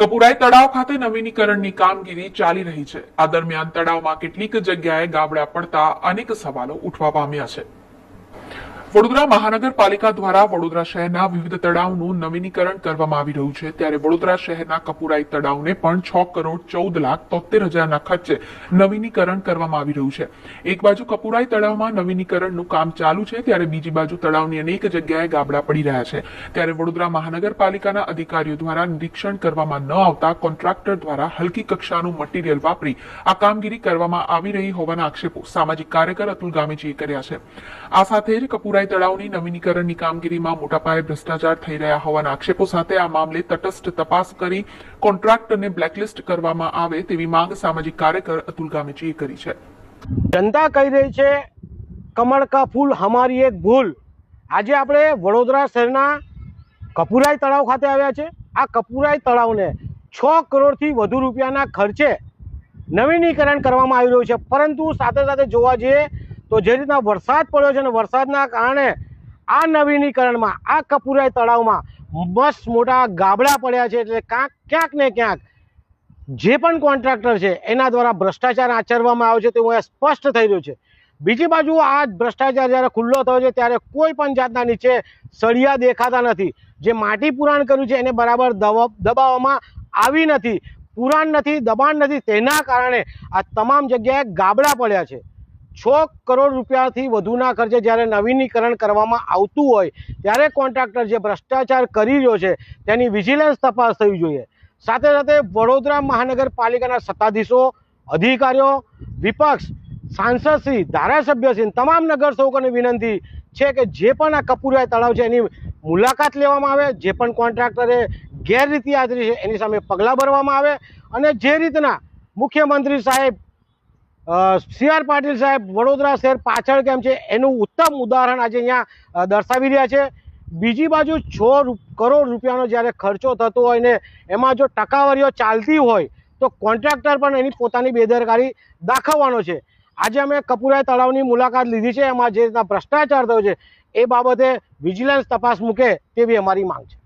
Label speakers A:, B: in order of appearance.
A: કપુરાઈ તળાવ ખાતે નવીનીકરણની કામગીરી ચાલી રહી છે. આ દરમિયાન તળાવમાં કેટલીક જગ્યાએ ગાબડા પડતા અનેક સવાલો ઉઠવા પામ્યા છે. વડોદરા મહાનગરપાલિકા દ્વારા વડોદરા શહેરના વિવિધ તળાવનું નવીનીકરણ કરવામાં આવી રહ્યું છે. ત્યારે વડોદરા શહેરના કપુરાઈ તળાવને પણ છ કરોડ ચૌદ લાખ તોતેર હજારના ખર્ચે નવીનીકરણ કરવામાં આવી રહ્યું છે. એક બાજુ કપુરાઈ તળાવમાં નવીનીકરણનું કામ ચાલુ છે, ત્યારે બીજી બાજુ તળાવની અનેક જગ્યાએ ગાબડા પડી રહ્યા છે. ત્યારે વડોદરા મહાનગરપાલિકાના અધિકારીઓ દ્વારા નિરીક્ષણ કરવામાં ન આવતા કોન્ટ્રાક્ટર દ્વારા હલકી કક્ષાનું મટીરીયલ વાપરી આ કામગીરી કરવામાં આવી રહી હોવાના આક્ષેપો સામાજિક કાર્યકર અતુલ ગામેજીએ કર્યા છે. આ સાથે જ કપુરાઈ તળાવની નવીનીકરણની કામગીરીમાં મોટા પાયે ભ્રષ્ટાચાર થઈ રહ્યા હોવાના આક્ષેપો સાથે આ મામલે તટસ્થ તપાસ કરી કોન્ટ્રાક્ટરને બ્લેકલિસ્ટ કરવામાં આવે તેવી માંગ સામાજિક કાર્યકર અતુલ ગામેજીએ કરી છે.
B: જનતા કહી રહી છે, કમળ કા ફૂલ, હમારી એક ભૂલ. આજે આપણે વડોદરા શહેરના કપુરાઈ તળાવ ખાતે આવ્યા છે. આ કપુરાઈ તળાવને છ કરોડથી વધુ રૂપિયાના ખર્ચે નવીનીકરણ કરવામાં આવી રહ્યું છે. પરંતુ સાથે સાથે જોવા જઈએ તો જે રીતના વરસાદ પડ્યો છે અને વરસાદના કારણે આ નવીનીકરણમાં, આ કપુરાઈ તળાવમાં મસ્ત મોટા ગાબડા પડ્યા છે એટલે ક્યાંક ક્યાંક ને ક્યાંક જે પણ કોન્ટ્રાક્ટર છે, એના દ્વારા ભ્રષ્ટાચાર આચરવામાં આવ્યો છે, તે હું સ્પષ્ટ થઈ રહ્યું છે. બીજી બાજુ આ ભ્રષ્ટાચાર જ્યારે ખુલ્લો થયો છે, ત્યારે કોઈ પણ જાતના નીચે સળિયા દેખાતા નથી. જે માટી પુરાણ કર્યું છે, એને બરાબર દબ- દબાવવામાં આવી નથી. પુરાણ નથી, દબાણ નથી, તેના કારણે આ તમામ જગ્યાએ ગાબડા પડ્યા છે. છ કરોડ રૂપિયાથી વધુના ખર્ચે જ્યારે નવીનીકરણ કરવામાં આવતું હોય, ત્યારે કોન્ટ્રાક્ટર જે ભ્રષ્ટાચાર કરી રહ્યો છે, તેની વિજિલન્સ તપાસ થવી જોઈએ. સાથે સાથે વડોદરા મહાનગરપાલિકાના સત્તાધીશો, અધિકારીઓ, વિપક્ષ સાંસદશ્રી ધારાસભ્યશ્રી તમામ નગરસેવકોને વિનંતી છે કે જે પણ આ કપૂરિયા તળાવ છે એની મુલાકાત લેવામાં આવે, જે પણ કોન્ટ્રાક્ટરે ગેરરીતિ આચરી છે એની સામે પગલાં ભરવામાં આવે અને જે રીતના મુખ્યમંત્રી સાહેબ સી આર પાટીલ સાહેબ, વડોદરા શહેર પાછળ કેમ છે? એનું ઉત્તમ ઉદાહરણ આજે અહીંયા દર્શાવી રહ્યા છે. બીજી બાજુ છ કરોડ રૂપિયાનો જ્યારે ખર્ચો થતો હોય ને, એમાં જો ટકાવારીઓ ચાલતી હોય, તો કોન્ટ્રાક્ટર પણ એની પોતાની બેદરકારી દાખવવાનો છે. આજે અમે કપુરાઈ તળાવની મુલાકાત લીધી છે, એમાં જે રીતના ભ્રષ્ટાચાર થયો છે, એ બાબતે વિજિલન્સ તપાસ મૂકે તેવી અમારી માંગ છે.